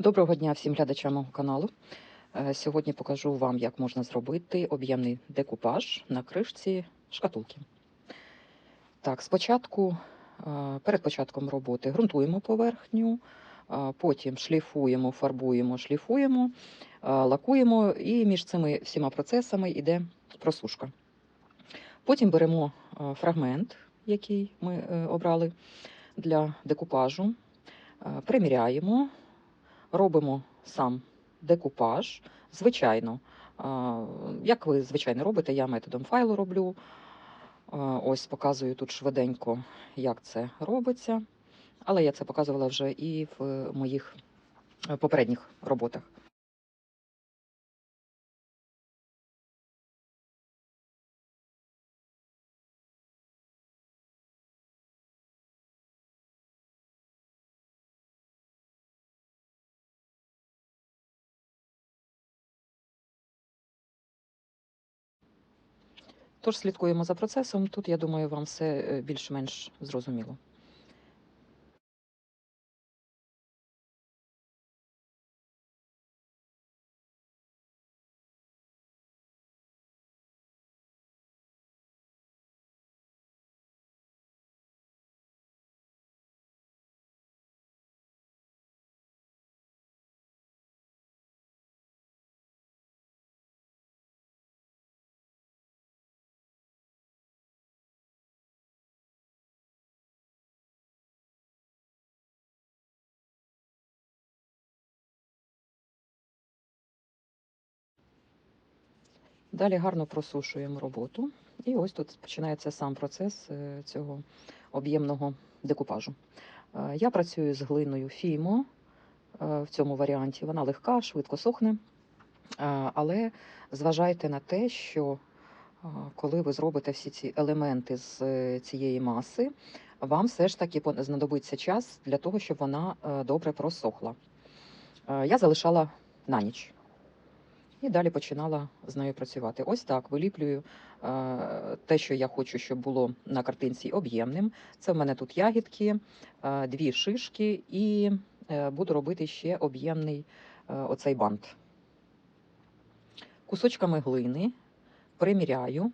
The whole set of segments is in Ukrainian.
Доброго дня всім глядачам мого каналу. Е, Сьогодні покажу вам, як можна зробити об'ємний декупаж на кришці шкатулки. Так, спочатку, е, перед початком роботи ґрунтуємо поверхню, е, потім шліфуємо, фарбуємо, шліфуємо, лакуємо, і між цими всіма процесами йде просушка. Потім беремо фрагмент, який ми обрали для декупажу, приміряємо, робимо сам декупаж. Звичайно, як ви звичайно робите, я методом файлу роблю. Ось показую тут швиденько, як це робиться. Але я це показувала вже і в моїх е, попередніх роботах. Тож слідкуємо за процесом. Тут, я думаю, вам все е, більш-менш зрозуміло. Далі гарно просушуємо роботу. І ось тут починається сам процес е, цього об'ємного декупажу. Е, Я працюю з глиною Фімо е, в цьому варіанті. Вона легка, швидко сохне. Але зважайте на те, що коли ви зробите всі ці елементи з цієї маси, вам все ж таки знадобиться час для того, щоб вона добре просохла. Я залишала на ніч. І далі починала з нею працювати. Ось так виліплюю е, те, що я хочу, щоб було на картинці об'ємним. Це в мене тут ягідки, е, дві шишки, і е, буду робити ще об'ємний оцей бант. Кусочками глини приміряю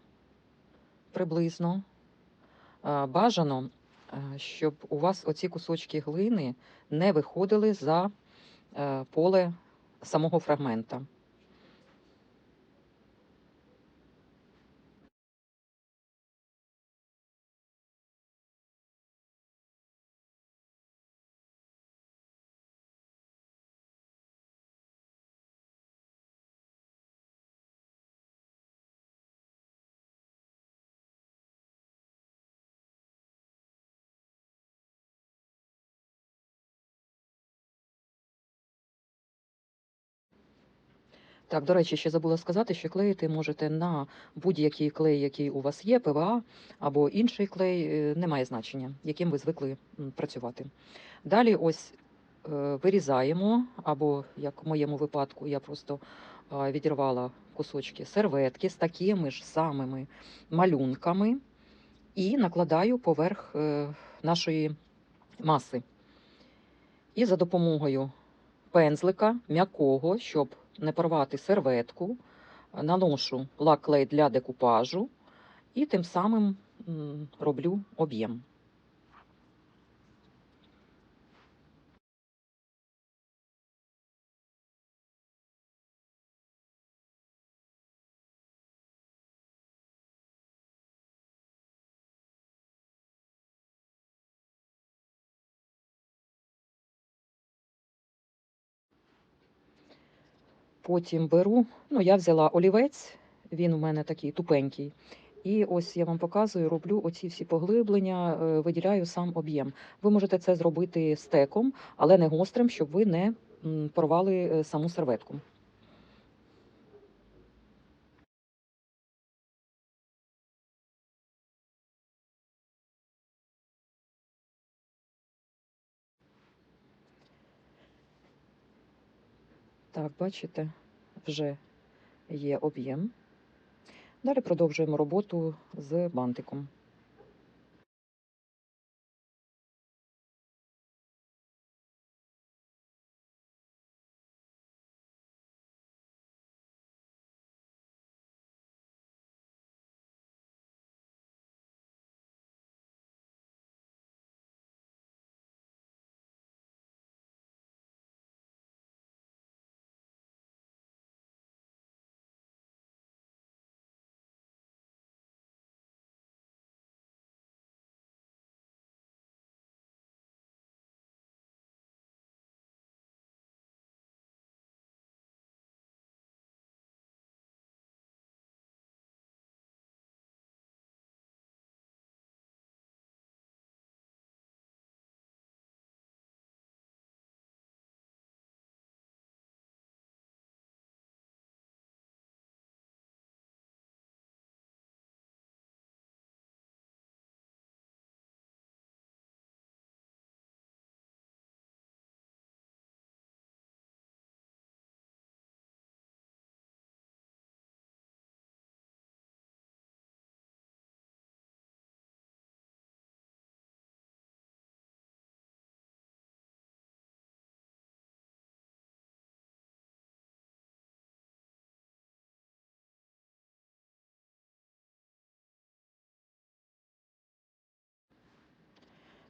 приблизно. Бажано, щоб у вас оці кусочки глини не виходили за поле самого фрагмента. Так, до речі, ще забула сказати, що клеїти можете на будь-який клей, який у вас є, ПВА або інший клей, е, немає значення, яким ви звикли працювати. Далі ось е, вирізаємо, або як в моєму випадку, я просто відірвала кусочки серветки з такими ж самими малюнками і накладаю поверх е, нашої маси. І за допомогою пензлика м'якого, щоб не порвати серветку, наношу лак-клей для декупажу і тим самим роблю об'єм. Потім беру, ну я взяла олівець, він у мене такий тупенький. І ось я вам показую, роблю оці всі поглиблення, е, виділяю сам об'єм. Ви можете це зробити стеком, але не гострим, щоб ви не порвали е, саму серветку. Так, бачите, вже є об'єм. Далі продовжуємо роботу з бантиком.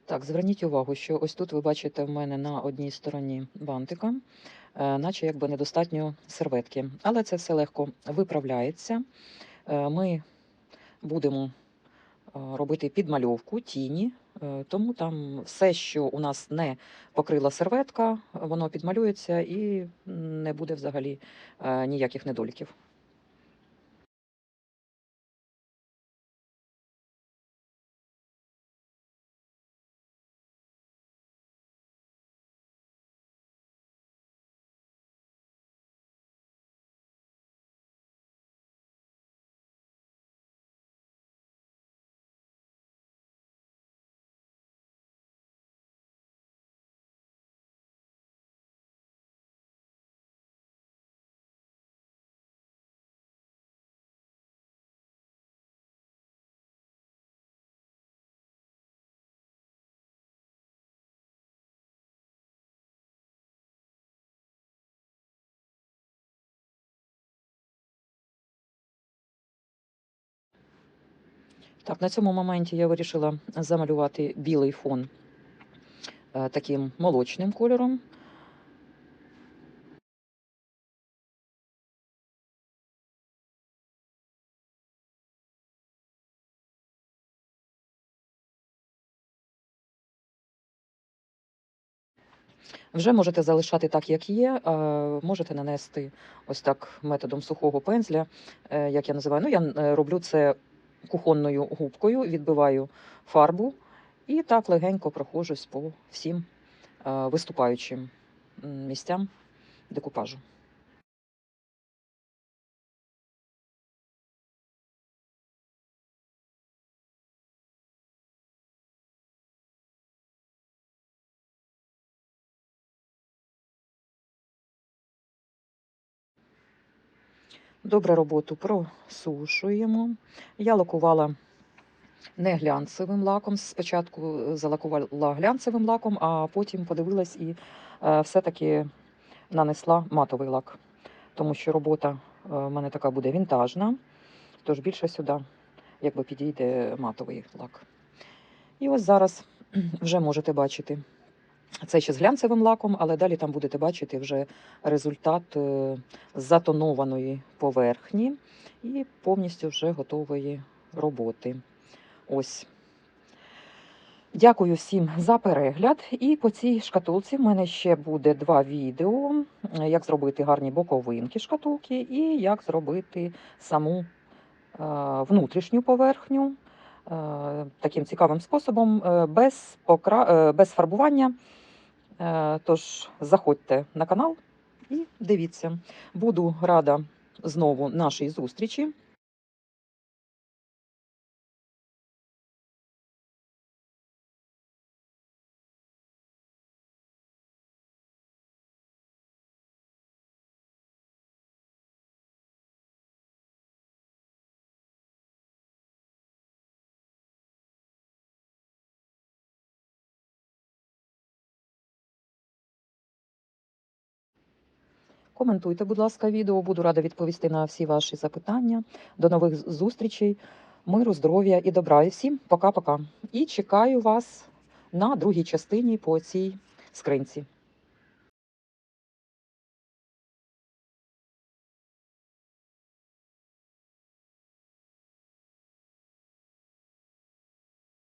Так, зверніть увагу, що ось тут ви бачите в мене на одній стороні бантика, е, наче якби недостатньо серветки. Але це все легко виправляється. Е, Ми будемо е, робити підмальовку, тіні, тому там все, що у нас не покрила серветка, воно підмалюється і не буде взагалі ніяких недоліків. Так, на цьому моменті я вирішила замалювати білий фон е, таким молочним кольором. Вже можете залишати так, як є. Можете нанести ось так методом сухого пензля, е, як я називаю. Ну, я е, роблю це кухонною губкою, відбиваю фарбу і так легенько прохожусь по всім е, виступаючим місцям декупажу. Добре роботу просушуємо. Я лакувала не глянцевим лаком. Спочатку е, залакувала глянцевим лаком, а потім подивилась і е, все-таки нанесла матовий лак, тому що робота е, в мене така буде вінтажна, тож більше сюди якби підійде матовий лак. І ось зараз вже можете бачити. Це ще з глянцевим лаком, але далі там будете бачити вже результат е, затонованої поверхні і повністю вже готової роботи. Ось. Дякую всім за перегляд. І по цій шкатулці в мене ще буде два відео: е, як зробити гарні боковинки шкатулки, і як зробити саму е, внутрішню поверхню таким цікавим способом, без, покра... без фарбування. Е, Тож заходьте на канал і дивіться. Буду рада знову нашій зустрічі. Коментуйте, будь ласка, відео. Буду рада відповісти на всі ваші запитання. До нових зустрічей, миру, здоров'я і добра. І всім пока-пока. І чекаю вас на другій частині по цій скринці.